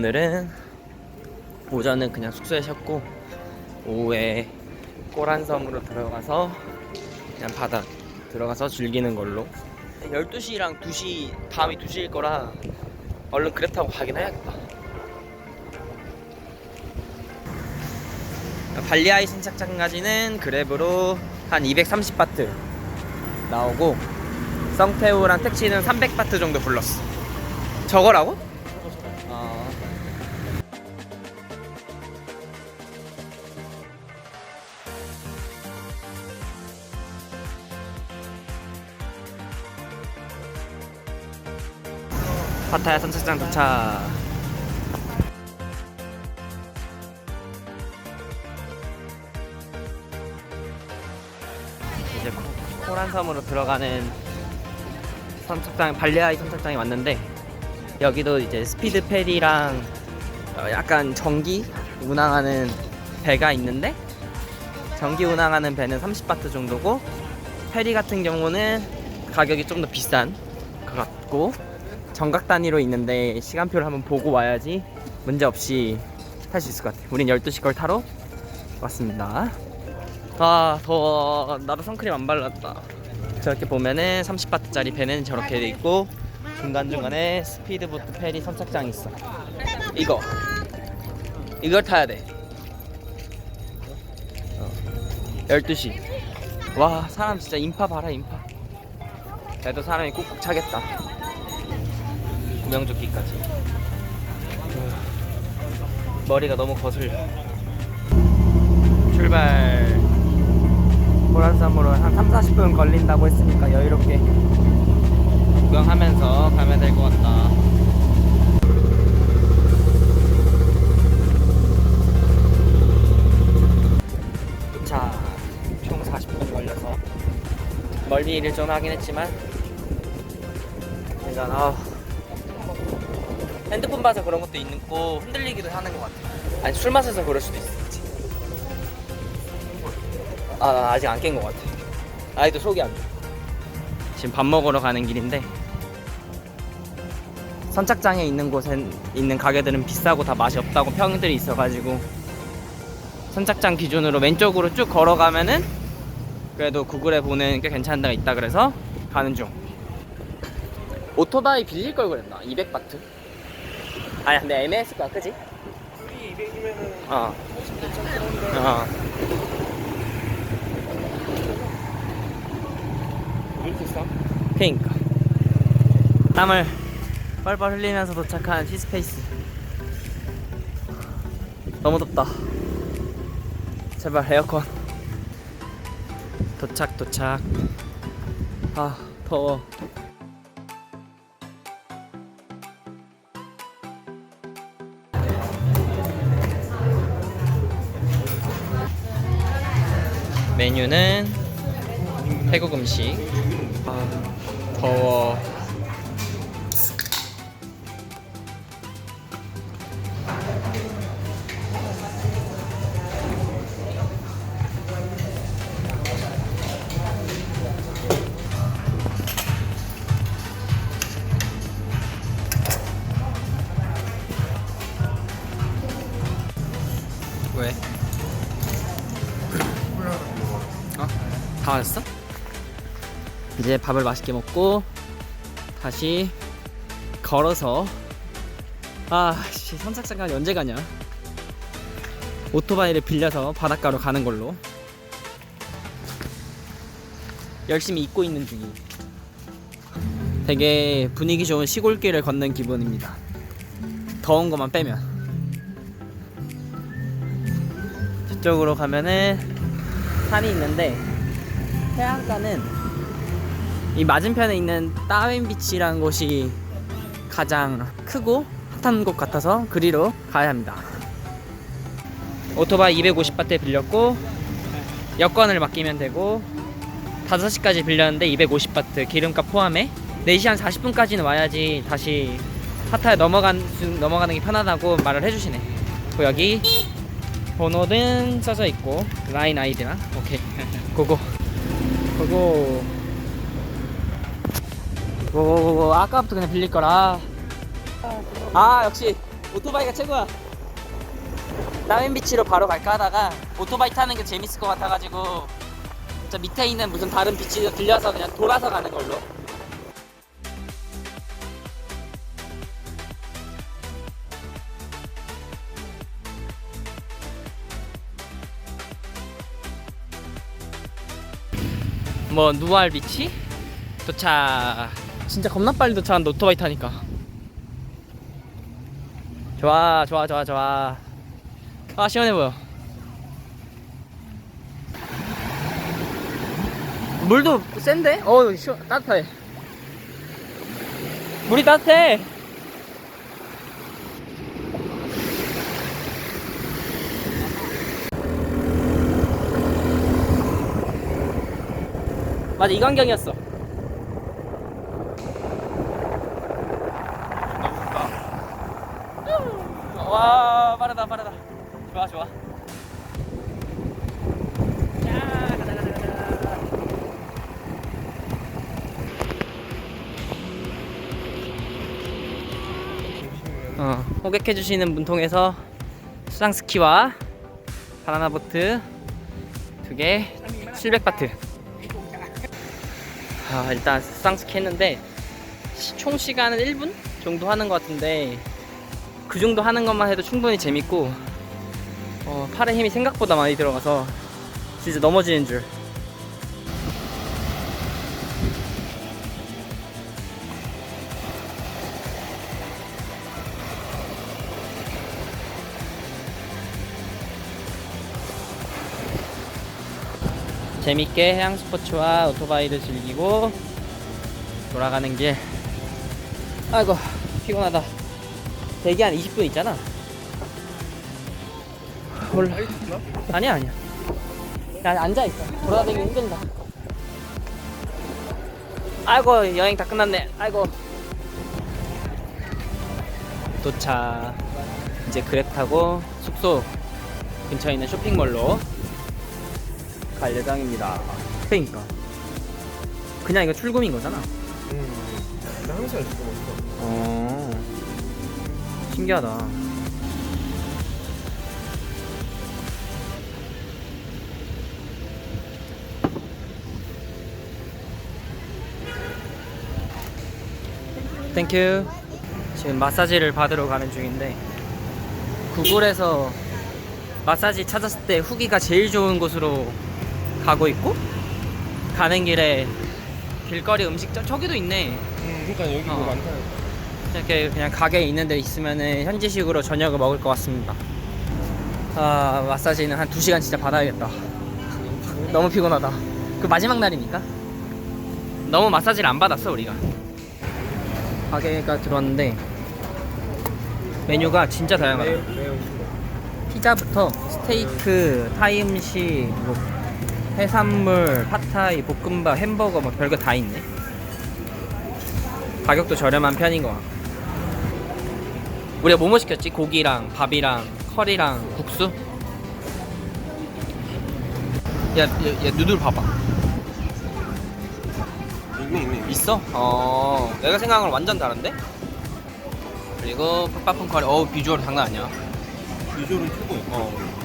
오늘은 오전은 그냥 숙소에 쉬었고 오후에 꼬란섬으로 들어가서 그냥 바다 들어가서 즐기는 걸로. 12시랑 2시 다음이 2시일 거라 얼른 그랩 타고 가긴 해야겠다. 발리아이 선착장까지는 그랩으로 한 230바트 나오고 성태우랑 택시는 300바트 정도 불렀어. 저거라고? 파타야 선착장 도착. 이제 코- 코란섬으로 들어가는 선착장 발리아이 선착장에 왔는데 여기도 이제 스피드 페리랑 어, 약간 전기 운항하는 배가 있는데 전기 운항하는 배는 30바트 정도고 페리 같은 경우는 가격이 좀 더 비싼 것 같고 정각 단위로 있는데 시간표를 한번 보고 와야지 문제 없이 탈 수 있을 것 같아요. 우린 12시 걸 타러 왔습니다. 아 더워 나도 선크림 안 발랐다. 저렇게 보면은 30바트짜리 배는 저렇게 돼 있고 중간중간에 스피드보트 페리 선착장이 있어. 이거 이걸 타야 돼. 어. 12시. 와 사람 진짜 인파 봐라 인파. 그래도 사람이 꾹꾹 차겠다. 구명조끼까지. 머리가 너무 거슬려. 출발. 보란섬으로 한 3, 40분 걸린다고 했으니까 여유롭게 구경하면서 가면 될 것 같다. 자, 총 40분 걸려서 멀리 일을 좀 하긴 했지만 일단 아 핸드폰 봐서 그런 것도 있고 흔들리기도 하는 것 같아. 아니 술 마셔서 그럴 수도 있어. 아, 나 아직 안 깬 것 같아. 아이도 속이 안 좋아. 지금 밥 먹으러 가는 길인데 선착장에 있는 곳엔 있는 가게들은 비싸고 다 맛이 없다고 평들이 있어가지고 선착장 기준으로 왼쪽으로 쭉 걸어가면은 그래도 구글에 보는 꽤 괜찮은 데가 있다 그래서 가는 중. 오토바이 빌릴 걸 그랬나? 200바트? 아니 근데 애매했을 거야, 그지? 우리 200이면은 어. 어. 왜 이렇게 싸? 그니까 땀을 뻘뻘 흘리면서 도착한 티스페이스 너무 덥다 제발 에어컨 도착 도착 아 더워 메뉴는 태국 음식. 아 더워. 왜? 어? 다 왔어? 이제 밥을 맛있게 먹고 다시 걸어서 아씨 선착장까지 언제 가냐? 오토바이를 빌려서 바닷가로 가는 걸로. 열심히 입고 있는 중이 되게 분위기 좋은 시골길을 걷는 기분입니다. 더운 것만 빼면. 저쪽으로 가면은 산이 있는데 해안가는 이 맞은편에 있는 따윈 비치라는 곳이 가장 크고 핫한 곳 같아서 그리로 가야 합니다. 오토바이 250바트 빌렸고 여권을 맡기면 되고 5시까지 빌렸는데 250바트 기름값 포함해 4시 한 40분까지는 와야지 다시 파타에 넘어간, 넘어가는 게 편하다고 말을 해주시네. 여기 번호는 써져 있고 라인 아이디랑 오케이. 고고. 고고. 고고고고. 아까부터 그냥 빌릴 거라. 아 역시 오토바이가 최고야. 라멘비치로 바로 갈까 하다가 오토바이 타는 게 재밌을 것 같아가지고 저 밑에 있는 무슨 다른 비치로 들려서 그냥 돌아서 가는 걸로. 뭐 누알 비치 도착. 진짜 겁나 빨리 도착한다 오토바이 타니까. 좋아 좋아 좋아 좋아. 아 시원해 보여. 물도 센데? 어 시원 따뜻해. 물이 따뜻해. 맞아 이 광경이었어. 와 빠르다 빠르다. 좋아 좋아. 어, 호객해주시는 분 통해서 수상 스키와 바나나 보트 두 개, 700바트. 아, 일단 수상 스키 했는데 시- 총 시간은 1분 정도 하는 것 같은데 그 정도 하는 것만 해도 충분히 재밌고 어, 팔에 힘이 생각보다 많이 들어가서 진짜 넘어지는 줄. 재밌게 해양 스포츠와 오토바이를 즐기고 돌아가는 길. 아이고 피곤하다. 대기 한 20분 있잖아. 몰라. 아니야 아니야. 야 앉아 있어. 돌아다니기 힘들다. 아이고 여행 다 끝났네. 아이고. 도착. 이제 그랩 타고 숙소 근처에 있는 쇼핑몰로 갈 예정입니다. 그러니까. 그냥 이거 출금인 거잖아. 음. 나 항상 먹어. 어. 신기하다. 땡큐. 지금 마사지를 받으러 가는 중인데 구글에서 마사지 찾았을 때 후기가 제일 좋은 곳으로 가고 있고 가는 길에 길거리 음식점 저기도 있네. 음, 그러니까 여기 어. 뭐 많다. 이렇게 그냥 가게에 있는 데 있으면은 현지식으로 저녁을 먹을 것 같습니다. 아 마사지는 한 2시간 진짜 받아야겠다. 너무 피곤하다. 그 마지막 날이니까. 너무 마사지를 안 받았어 우리가. 가게가 들어왔는데 메뉴가 진짜 다양하다. 매우 매우. 피자부터 스테이크, 타이 음식, 뭐 해산물, 팟타이, 볶음밥, 햄버거 뭐 별거 다 있네. 가격도 저렴한 편인 것 같고. 우리가 뭐뭐 시켰지? 고기랑 밥이랑 커리랑 국수? 야, 야, 야 누들 봐봐. 있네 있네. 있어? 어, 내가 생각한 거랑 완전 다른데? 그리고 풋바푼 커리, 어우 비주얼 장난 아니야. 비주얼은 최고야. 어.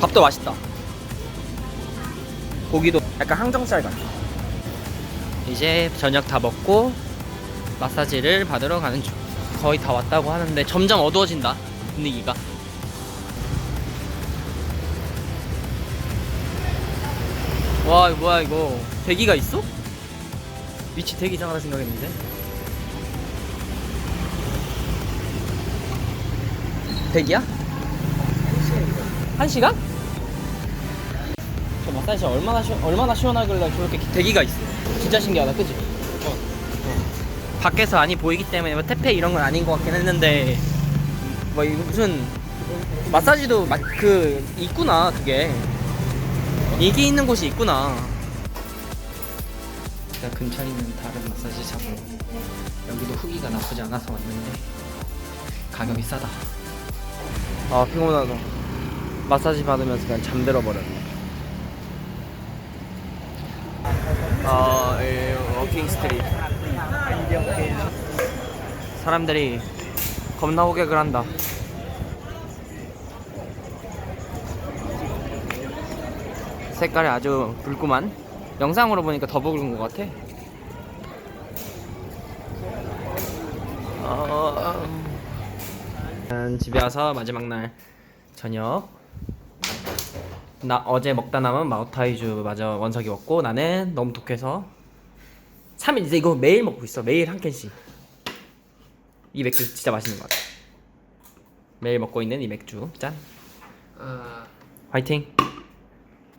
밥도 맛있다. 고기도 약간 항정살 같아. 이제 저녁 다 먹고 마사지를 받으러 가는 중. 거의 다 왔다고 하는데 점점 어두워진다 분위기가. 와 이거 뭐야 이거 대기가 있어? 위치 되게 이상하다 생각했는데. 대기야? 한 시간? 저 마사지 얼마나 시 얼마나 시원하길래 저렇게 대기가 있어. 진짜 신기하다, 그지? 어. 밖에서 안이 보이기 때문에 뭐 태페 이런 건 아닌 것 같긴 했는데 뭐 이거 무슨 마사지도 마, 그 있구나 그게 이게 있는 곳이 있구나. 제가 근처에 있는 다른 마사지 샵으로 여기도 후기가 나쁘지 않아서 왔는데 가격이 싸다. 아 피곤하다 마사지 받으면서 그냥 잠들어 버렸네 아 예, 워킹 스트리트 사람들이 겁나 호객을 한다. 색깔이 아주 붉구만. 영상으로 보니까 더 붉은 것 같아. 어... 난 집에 와서 마지막 날 저녁. 나 어제 먹다 남은 마오타이주 마저 원석이 먹고 나는 너무 독해서 3일 이제 이거 매일 먹고 있어. 매일 한 캔씩. 이 맥주 진짜 맛있는 것 같아. 매일 먹고 있는 이 맥주. 짠. 아 화이팅.